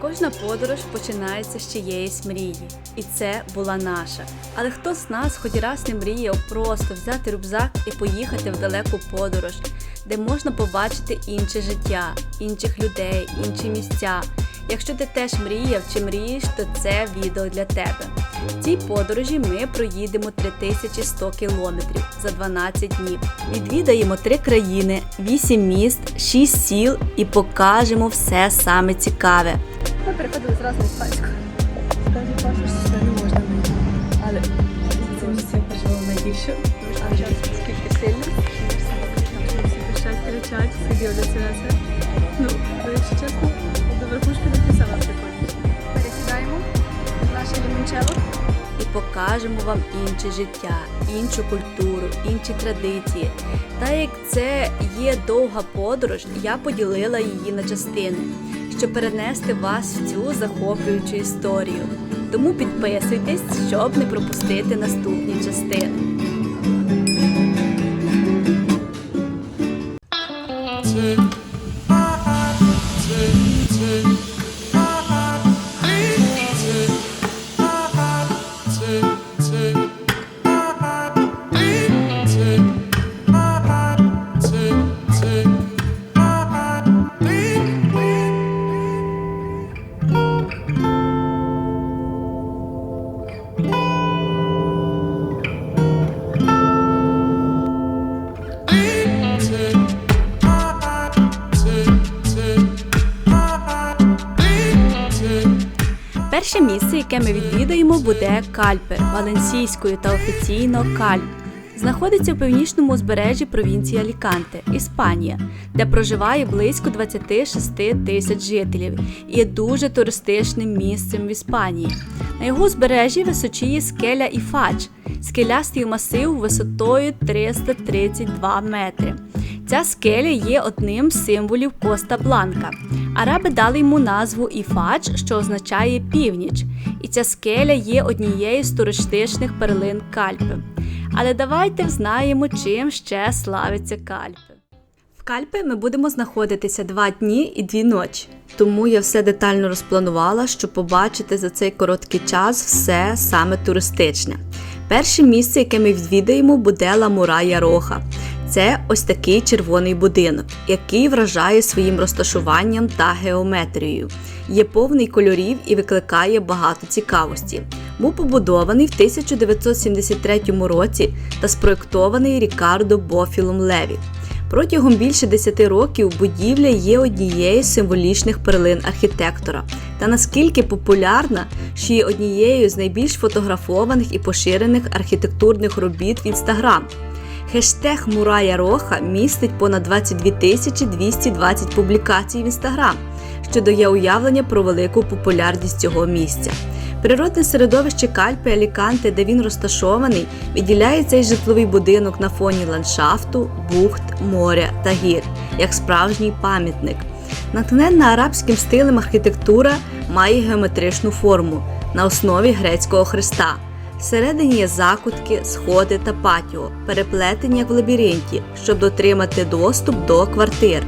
Кожна подорож починається з чиєїсь мрії, і це була наша. Але хто з нас хоч раз не мріяв просто взяти рюкзак і поїхати в далеку подорож, де можна побачити інше життя, інших людей, інші місця. Якщо ти теж мріяв чи мрієш, то це відео для тебе. В цій подорожі ми проїдемо 3100 кілометрів за 12 днів. Відвідаємо три країни, 8 міст, 6 сіл і покажемо все саме цікаве. Переходили зразу на іспанську. Скажи, Паша, що не можна вийти. Але це місце пережила найбільше. А зараз скільки сильно. Всі пишать, кричать, всі дивляться на це. Ну, якщо чесно, до верхушки не писала прикольніше. Пересідаємо в наше лімончело. І покажемо вам інше життя, іншу культуру, інші традиції. Та як це є довга подорож, я поділила її на частини, щоб перенести вас в цю захоплюючу історію. Тому підписуйтесь, щоб не пропустити наступні частини. Перше місце, яке ми відвідаємо, буде Кальпе, валенсійською та офіційно Кальп. Знаходиться у північному узбережжі провінції Аліканте, Іспанія, де проживає близько 26 тисяч жителів і є дуже туристичним місцем в Іспанії. На його узбережжі височіє скеля Іфач, скелястий масив висотою 332 метри. Ця скеля є одним з символів Коста Бланка. Араби дали йому назву Іфач, що означає північ, і ця скеля є однією з туристичних перлин Кальпи. Але давайте взнаємо, чим ще славиться Кальпи. В Кальпи ми будемо знаходитися два дні і дві ночі. Тому я все детально розпланувала, щоб побачити за цей короткий час все саме туристичне. Перше місце, яке ми відвідаємо, буде Ла Мурая Роха. Це ось такий червоний будинок, який вражає своїм розташуванням та геометрією. Є повний кольорів і викликає багато цікавості. Був побудований в 1973 році та спроєктований Рікардо Бофілом Леві. Протягом більше 10 років будівля є однією з символічних перлин архітектора та наскільки популярна, що є однією з найбільш фотографованих і поширених архітектурних робіт в інстаграм. Хештег Мурая Роха містить понад 22 тисячі 220 публікацій в інстаграм, що дає уявлення про велику популярність цього місця. Природне середовище Кальпи Аліканте, де він розташований, відділяє цей житловий будинок на фоні ландшафту, бухт, моря та гір, як справжній пам'ятник. Натхненна арабським стилем архітектура має геометричну форму на основі грецького хреста. Всередині є закутки, сходи та патіо, переплетені як в лабіринті, щоб дотримати доступ до квартир.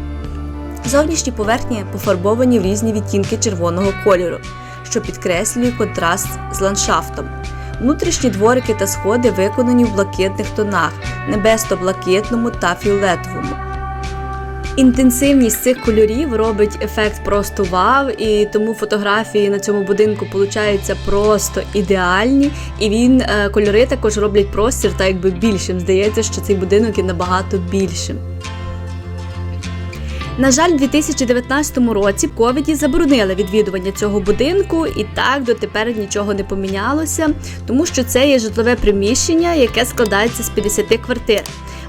Зовнішні поверхні пофарбовані в різні відтінки червоного кольору, що підкреслює контраст з ландшафтом. Внутрішні дворики та сходи виконані в блакитних тонах, небесто-блакитному та фіолетовому. Інтенсивність цих кольорів робить ефект просто вау, і тому фотографії на цьому будинку получаються просто ідеальні. І він е, кольори також роблять простір та якби більшим. Здається, що цей будинок є набагато більшим. На жаль, у 2019 році в ковіді заборонили відвідування цього будинку, і так дотепер нічого не помінялося, тому що це є житлове приміщення, яке складається з 50 квартир.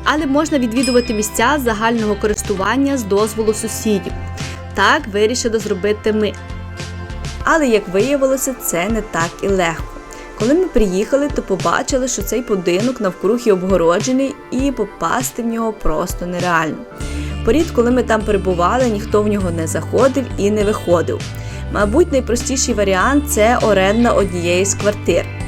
Але можна відвідувати місця загального користування з дозволу сусідів. Так вирішили зробити ми. Але як виявилося, це не так і легко. Коли ми приїхали, то побачили, що цей будинок навкруги обгороджений і попасти в нього просто нереально. Порід, коли ми там перебували, ніхто в нього не заходив і не виходив. Мабуть, найпростіший варіант це оренда однієї з квартир.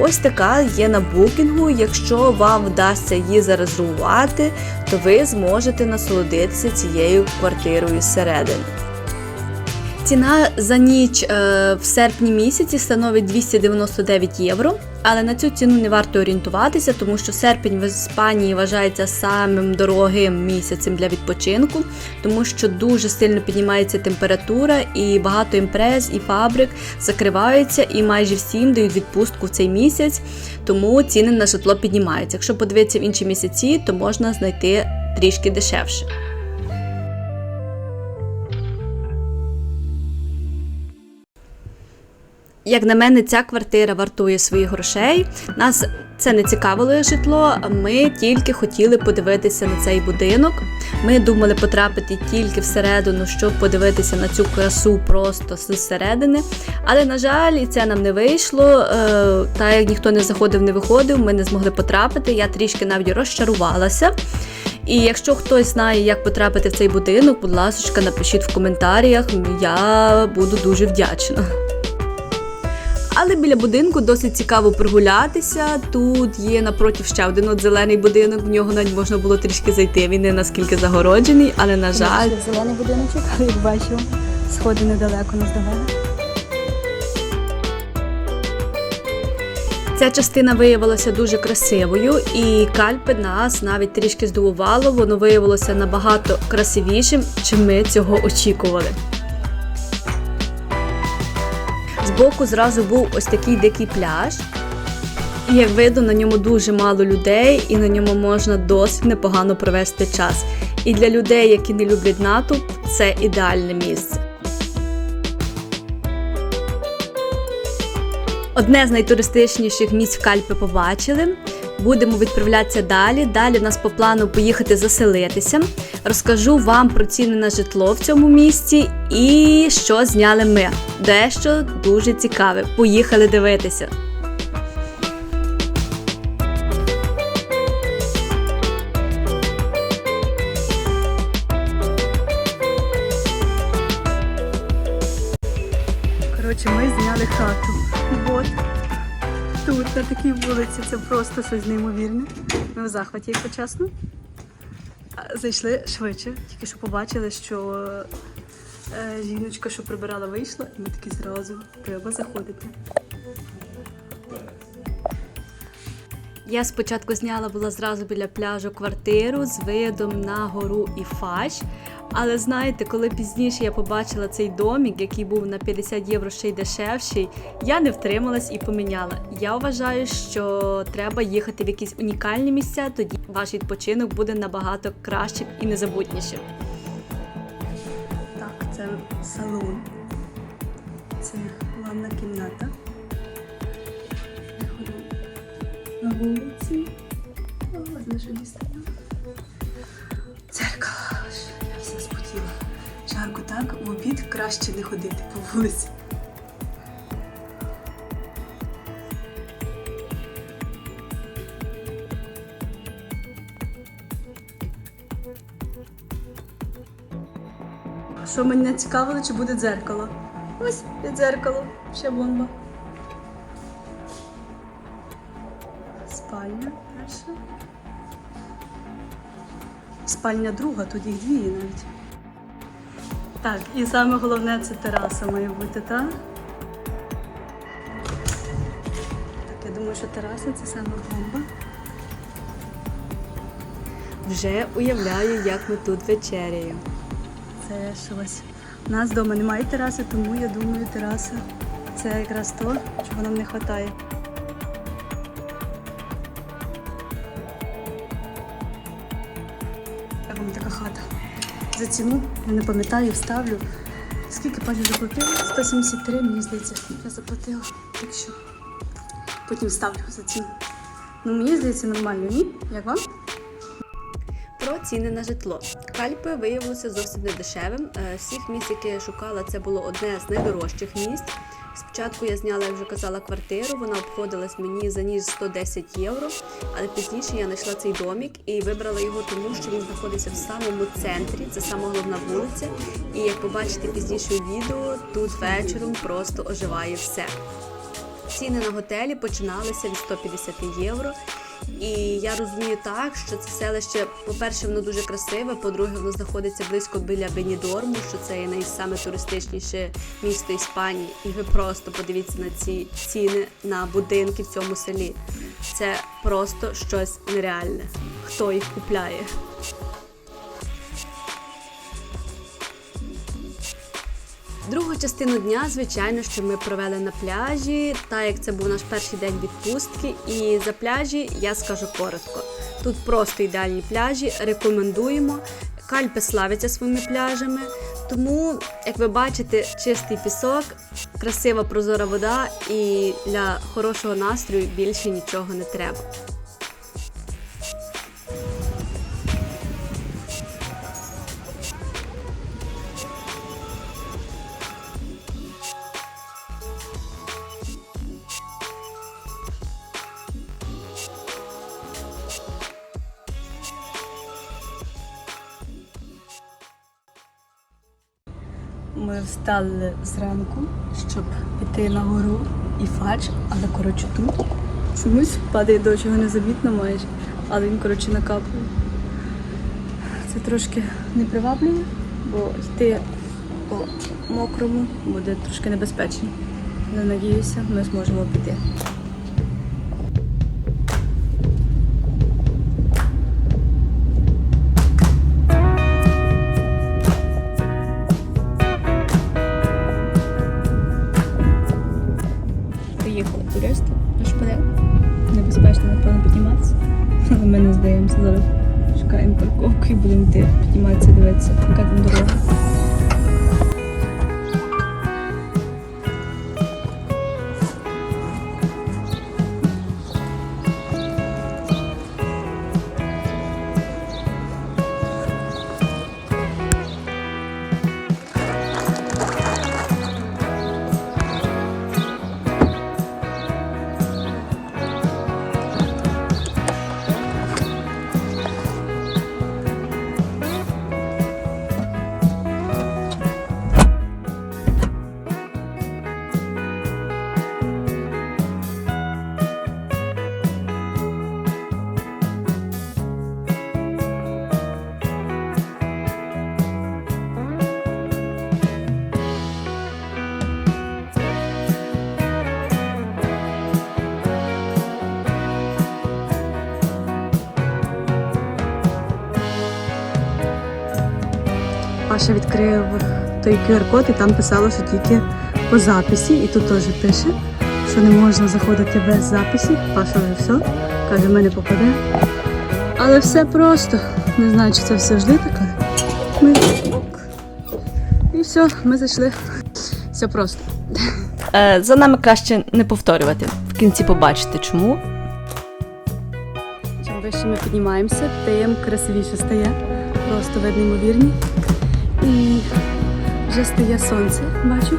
Ось така є на букінгу. Якщо вам вдасться її зарезервувати, то ви зможете насолодитися цією квартирою зсередини. Ціна за ніч е, в серпні місяці становить 299 євро. Але на цю ціну не варто орієнтуватися, тому що серпень в Іспанії вважається самим дорогим місяцем для відпочинку, тому що дуже сильно піднімається температура, і багато імпрез і фабрик закриваються, і майже всім дають відпустку в цей місяць, тому ціни на житло піднімаються. Якщо подивитися в інші місяці, то можна знайти трішки дешевше. Як на мене, ця квартира вартує своїх грошей. Нас це не цікавило житло. Ми тільки хотіли подивитися на цей будинок. Ми думали потрапити тільки всередину, щоб подивитися на цю красу просто зсередини. Але, на жаль, і це нам не вийшло. Е, Та як ніхто не заходив, не виходив, ми не змогли потрапити. Я трішки навіть розчарувалася. І якщо хтось знає, як потрапити в цей будинок, будь ласка, напишіть в коментарях. Я буду дуже вдячна. Але біля будинку досить цікаво прогулятися. Тут є напротив ще один от зелений будинок. В нього навіть можна було трішки зайти. Він не наскільки загороджений, але на жаль, Зелений будиночок, але як бачу, сходи недалеко до ця частина виявилася дуже красивою, і кальпи нас навіть трішки здивувало. Воно виявилося набагато красивішим, чим ми цього очікували. Збоку зразу був ось такий дикий пляж. І як видно, на ньому дуже мало людей, і на ньому можна досить непогано провести час. І для людей, які не люблять натовп, це ідеальне місце. Одне з найтуристичніших місць в Кальпи побачили. Будемо відправлятися далі. Далі у нас по плану поїхати заселитися. Розкажу вам про ціни на житло в цьому місті і що зняли ми. Дещо дуже цікаве. Поїхали дивитися. Такій це просто щось неймовірне. Ми в захваті, якщо чесно. Зайшли швидше, тільки що побачили, що е, жіночка, що прибирала, вийшла, і ми такі зразу треба заходити. Я спочатку зняла була зразу біля пляжу квартиру з видом на гору і фач. Але знаєте, коли пізніше я побачила цей домік, який був на 50 євро ще й дешевший, я не втрималась і поміняла. Я вважаю, що треба їхати в якісь унікальні місця, тоді ваш відпочинок буде набагато кращим і незабутнішим. Так, це салон. Це ванна кімната. Виходимо на вулиці. О, наша місце. Так, в обід краще не ходити по вулиці. Що мене цікавило, чи буде дзеркало? Ось є дзеркало, ще бомба. Спальня перша. Спальня друга, тут їх дві навіть. Так, і саме головне це тераса має бути, так? Так, я думаю, що тераса це саме бомба. Вже уявляю, як ми тут вечеряємо. Це щось. У нас вдома немає тераси, тому я думаю, тераса це якраз то, чого нам не вистачає. За ціну, я не пам'ятаю, вставлю. Скільки пані заплатила? 173, мені здається, я заплатила. Так що потім вставлю за ціну. Ну, мені здається, нормально, ні? Як вам? Про ціни на житло. Кальпи виявилося зовсім не дешевим. Е, всіх місць, які я шукала, це було одне з найдорожчих місць. Спочатку я зняла, як вже казала, квартиру. Вона обходилась мені за ніж 110 євро. Але пізніше я знайшла цей домік і вибрала його, тому що він знаходиться в самому центрі. Це сама головна вулиця. І як побачите пізніше у відео, тут вечором просто оживає все. Ціни на готелі починалися від 150 євро. І я розумію так, що це селище, по-перше, воно дуже красиве, по-друге, воно знаходиться близько біля Бенідорму, що це найсаме туристичніше місто Іспанії. І ви просто подивіться на ці ціни на будинки в цьому селі. Це просто щось нереальне. Хто їх купляє? Другу частину дня, звичайно, що ми провели на пляжі, так як це був наш перший день відпустки. І за пляжі я скажу коротко. Тут просто ідеальні пляжі, рекомендуємо. Кальпи славиться своїми пляжами. Тому, як ви бачите, чистий пісок, красива прозора вода, і для хорошого настрою більше нічого не треба. Ми встали зранку, щоб піти на гору і фач, але коротше тут чомусь падає дощ, його незамітно майже, але він коротше накапує. Це трошки не приваблює, бо йти по мокрому буде трошки небезпечно. Але надіюся, ми зможемо піти. Парковку і Паша відкрив той QR-код і там писало, що тільки по записі, і тут теж пише, що не можна заходити без записів. Паша вже все, каже, ми не попаде. Але все просто. Не знаю, чи це все завжди так, але ми... І все, ми зайшли. Все просто. Е, За нами краще не повторювати. В кінці побачите чому. Чим вище ми піднімаємося, тим красивіше стає. Просто видно ймовірні. І вже стає сонце, бачу.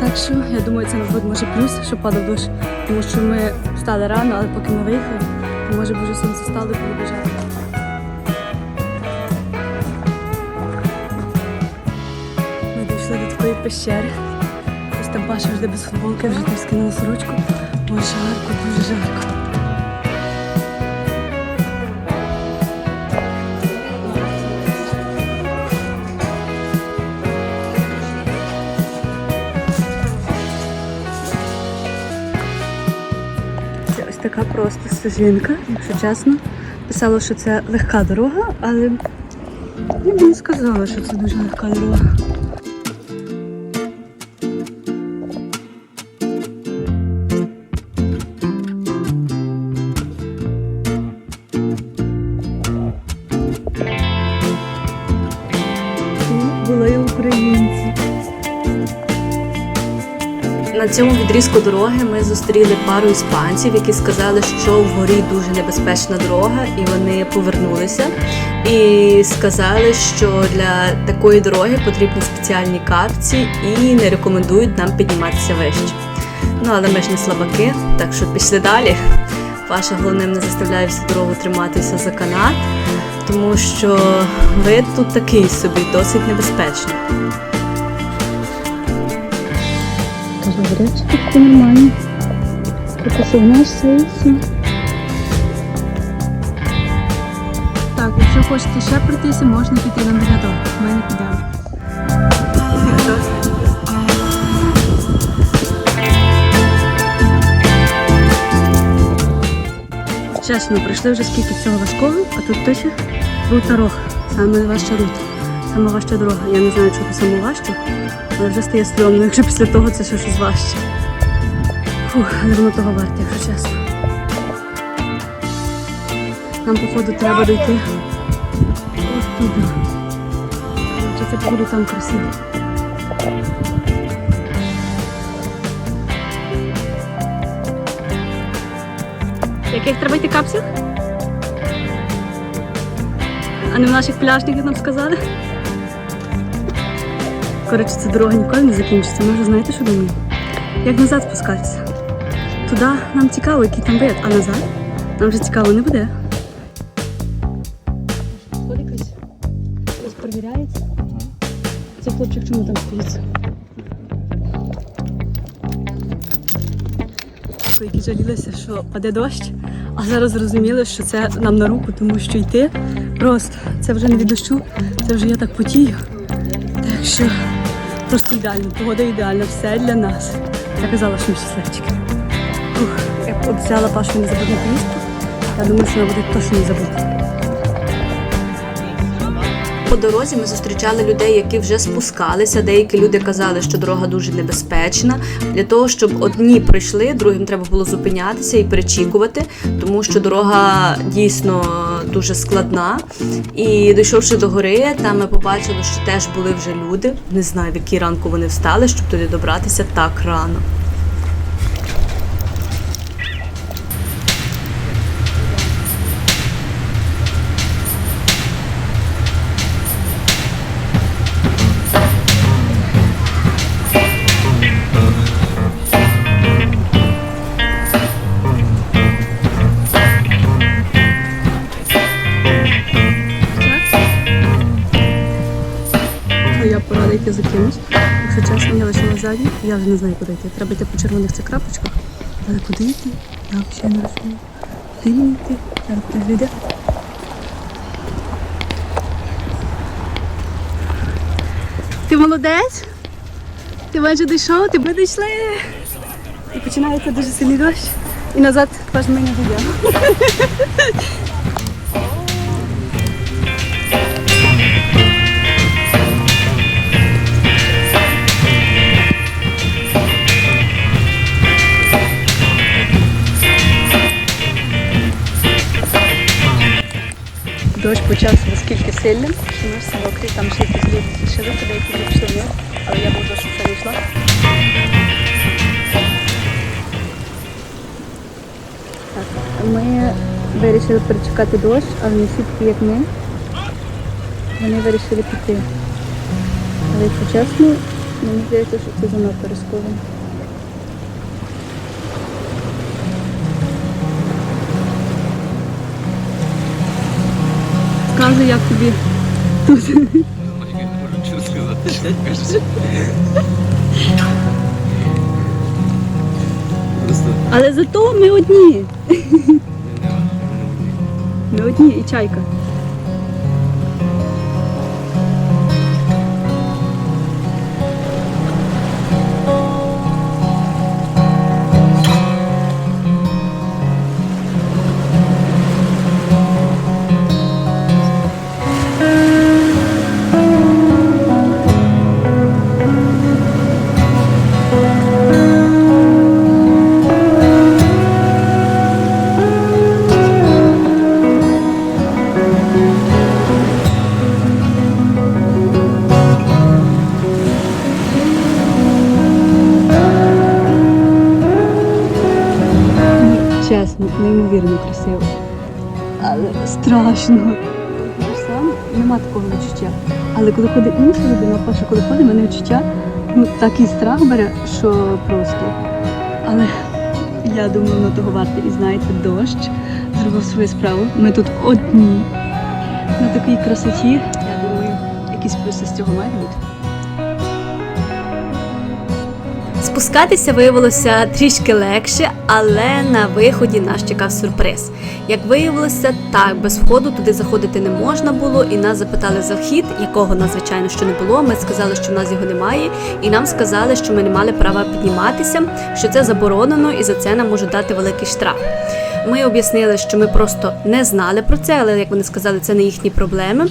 Так що я думаю, це мабуть може плюс, що падав дощ, тому що ми встали рано, але поки ми виїхали, то може вже сонце стало і жарко. Ми дійшли до такої пещери. Ось там Паша вже без футболки, вже там скинула сорочку. Бо жарко, дуже жарко. Така просто стежинка, якщо чесно. Писало, що це легка дорога, але я не сказала, що це дуже легка дорога. Цьому відрізку дороги ми зустріли пару іспанців, які сказали, що вгорі дуже небезпечна дорога, і вони повернулися і сказали, що для такої дороги потрібні спеціальні капці і не рекомендують нам підніматися вище. Ну але ми ж не слабаки, так що пішли далі. Паша головним не заставляє дорогу триматися за канат, тому що вид тут такий собі досить небезпечний. Говорять, таке нормально. Прикосовно свіється. Так, якщо хочете ще пройтися, можна піти на доглядок. Ми не. Чесно, прийшли вже скільки цього важкого, а тут тише рута рог. Саме важча рута. Саме важча дорога. Я не знаю, чого саме важче, але вже стає стрьомно, якщо після того це щось важче. Фух, але того варте, якщо чесно. Нам, походу, треба дойти ось туди. Чи це буде там красиво? Яких треба йти капсів? А не в наших пляжників нам сказали? Коротше, ця дорога ніколи не закінчиться. Ми вже знаєте, що думаємо? Як назад спускатися? Туди нам цікаво, який там вид, а назад нам вже цікаво не буде. Якось хтось перевіряється. Це хлопчик чому там стоїть? Які жалілися, що паде дощ, а зараз зрозуміли, що це нам на руку, тому що йти просто це вже не від дощу, це вже я так потію. Так що просто ідеально, погода ідеальна, все для нас. Я казала, що ми щасливчики. Ух, я обіцяла Пашу не забути поїздку. Я думаю, що вона буде точно не забути. Дорозі ми зустрічали людей, які вже спускалися. Деякі люди казали, що дорога дуже небезпечна. Для того, щоб одні прийшли, другим треба було зупинятися і перечікувати, тому що дорога дійсно дуже складна. І дійшовши до гори, там ми побачили, що теж були вже люди. Не знаю, в якій ранку вони встали, щоб туди добратися так рано. Я я вже не знаю, куди йти. Треба йти по червоних цих крапочках. Але куди йти? Я взагалі не розумію. Куди мені йти? Зараз хтось вийде. Ти молодець? Ти майже дійшов, ти би дійшли. І починається дуже сильний дощ. І назад теж ми не. Дощ почався наскільки сильним, що ми всі мокрі, там ще якісь люди лишили, деякі люди пішли вниз, але я був дощ це не йшла. Ми вирішили перечекати дощ, але не всі такі, як ми. Вони вирішили піти. Але якщо чесно, мені здається, що це занадто ризиковано. Скажи, як тобі Але зато ми одні. Ми одні і чайка. Страшно. Сам нема такого відчуття. Але коли ходить інша людина, перше, коли ходить, мене відчуття, ну такий страх бере, що просто. Але я думаю, воно того варте. І знаєте, дощ зробив свою справу. Ми тут одні. На такій красоті. Я думаю, якісь плюси з цього мають бути. Спускатися виявилося трішки легше, але на виході нас чекав сюрприз. Як виявилося, так без входу туди заходити не можна було, і нас запитали за вхід, якого нас звичайно що не було. Ми сказали, що в нас його немає, і нам сказали, що ми не мали права підніматися, що це заборонено, і за це нам можуть дати великий штраф. Ми об'яснили, що ми просто не знали про це, але як вони сказали, це не їхні проблеми.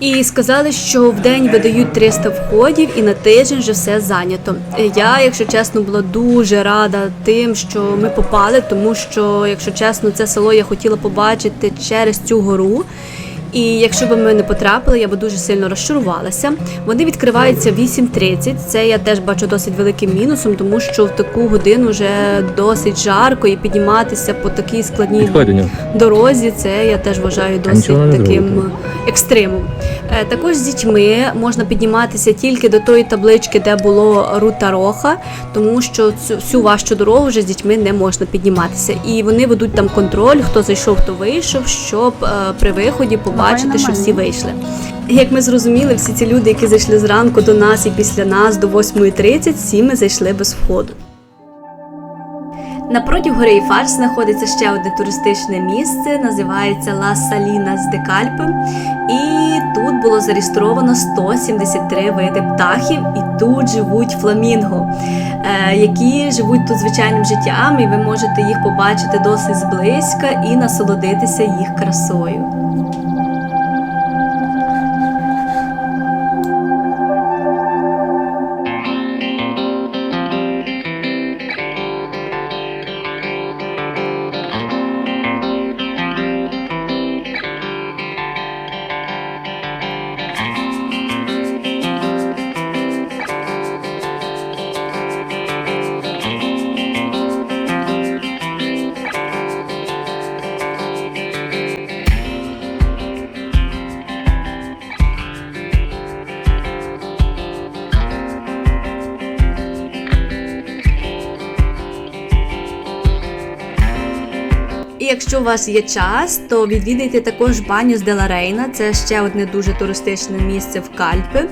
І сказали, що в день видають 300 входів, і на тиждень вже все зайнято. Я, якщо чесно, була дуже рада тим, що ми попали, тому що, якщо чесно, це село я хотіла побачити через цю гору. І якщо б ми не потрапили, я би дуже сильно розчарувалася. Вони відкриваються в 8.30. Це я теж бачу досить великим мінусом, тому що в таку годину вже досить жарко і підніматися по такій складній дорозі. Це я теж вважаю досить таким зробите. екстремом. Е, Також з дітьми можна підніматися тільки до тої таблички, де було рута роха, тому що цю всю важчу дорогу вже з дітьми не можна підніматися. І вони ведуть там контроль, хто зайшов, хто вийшов, щоб е, при виході побачити, що всі вийшли. Як ми зрозуміли, всі ці люди, які зайшли зранку до нас і після нас до 8.30, всі ми зайшли без входу. Напроти гори Іфар знаходиться ще одне туристичне місце, називається Ла Салінас де Кальпи. І тут було зареєстровано 173 види птахів, і тут живуть фламінго, е, які живуть тут звичайним життям, і ви можете їх побачити досить зблизька і насолодитися їх красою. Якщо у вас є час, то відвідайте також баню з Деларейна. Це ще одне дуже туристичне місце в Кальпи.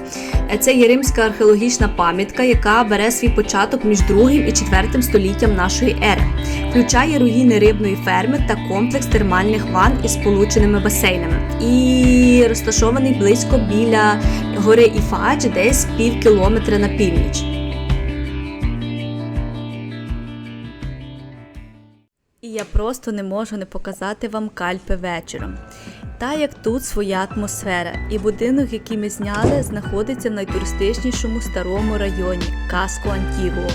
Це є римська археологічна пам'ятка, яка бере свій початок між другим і четвертим століттям нашої ери. Включає руїни рибної ферми та комплекс термальних ванн із сполученими басейнами. І розташований близько біля гори Іфадж, десь пів кілометра на північ. Просто не можу не показати вам кальпи вечором. Та як тут своя атмосфера, і будинок, який ми зняли, знаходиться в найтуристичнішому старому районі Каско Антігуо.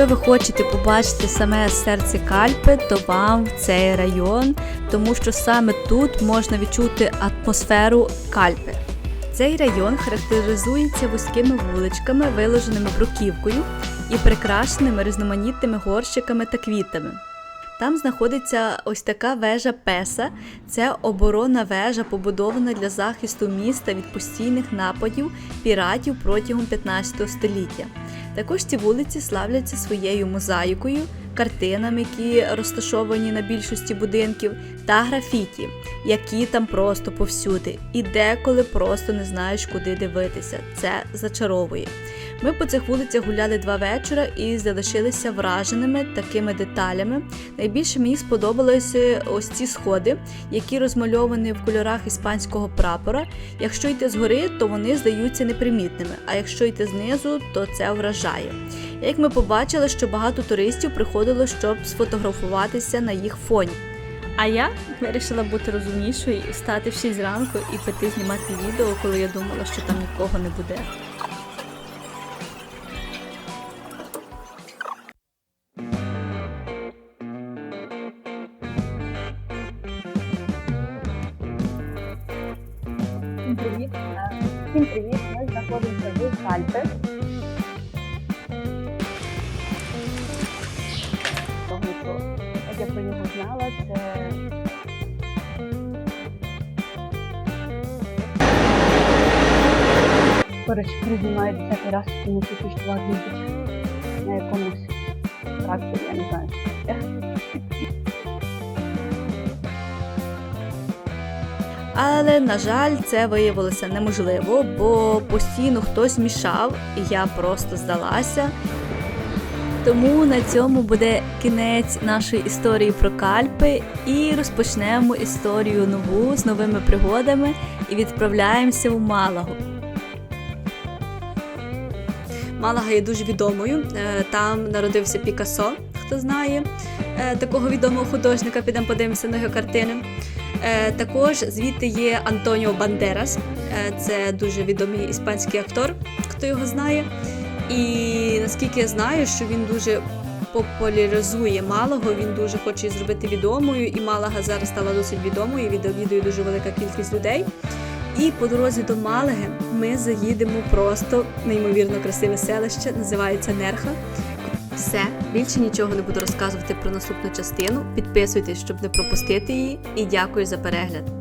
Якщо ви хочете побачити саме серце Кальпи, то вам в цей район, тому що саме тут можна відчути атмосферу Кальпи. Цей район характеризується вузькими вуличками, виложеними бруківкою і прикрашеними різноманітними горщиками та квітами. Там знаходиться ось така вежа Песа. Це оборонна вежа, побудована для захисту міста від постійних нападів піратів протягом 15 століття. Також ці вулиці славляться своєю мозаїкою, картинами, які розташовані на більшості будинків, та графіті, які там просто повсюди, і деколи просто не знаєш, куди дивитися. Це зачаровує. Ми по цих вулицях гуляли два вечора і залишилися враженими такими деталями. Найбільше мені сподобалися ось ці сходи, які розмальовані в кольорах іспанського прапора. Якщо йти згори, то вони здаються непримітними, а якщо йти знизу, то це вражає. Як ми побачили, що багато туристів приходило, щоб сфотографуватися на їх фоні. А я вирішила бути розумнішою і встати в 6 ранку і піти знімати відео, коли я думала, що там нікого не буде. Всім привіт! Ми знаходимося в. Того, Як я про нього знала, це Коротше, знімають десятий раз, тому що що на якомусь тракторі, я не знаю. Але, на жаль, це виявилося неможливо, бо постійно хтось мішав, і я просто здалася. Тому на цьому буде кінець нашої історії про Кальпи, і розпочнемо історію нову з новими пригодами і відправляємося в Малагу. Малага є дуже відомою. Е, Там народився Пікассо, хто знає е, такого відомого художника. Підемо подивимося на його картини. Е, Також звідти є Антоніо Бандерас, Е, це дуже відомий іспанський актор, хто його знає. І наскільки я знаю, що він дуже популяризує Малагу, він дуже хоче зробити відомою, і Малага зараз стала досить відомою, відвідує дуже велика кількість людей. І по дорозі до Малаги ми заїдемо просто неймовірно красиве селище, називається Нерха. Все, більше нічого не буду розказувати про наступну частину. Підписуйтесь, щоб не пропустити її, і дякую за перегляд.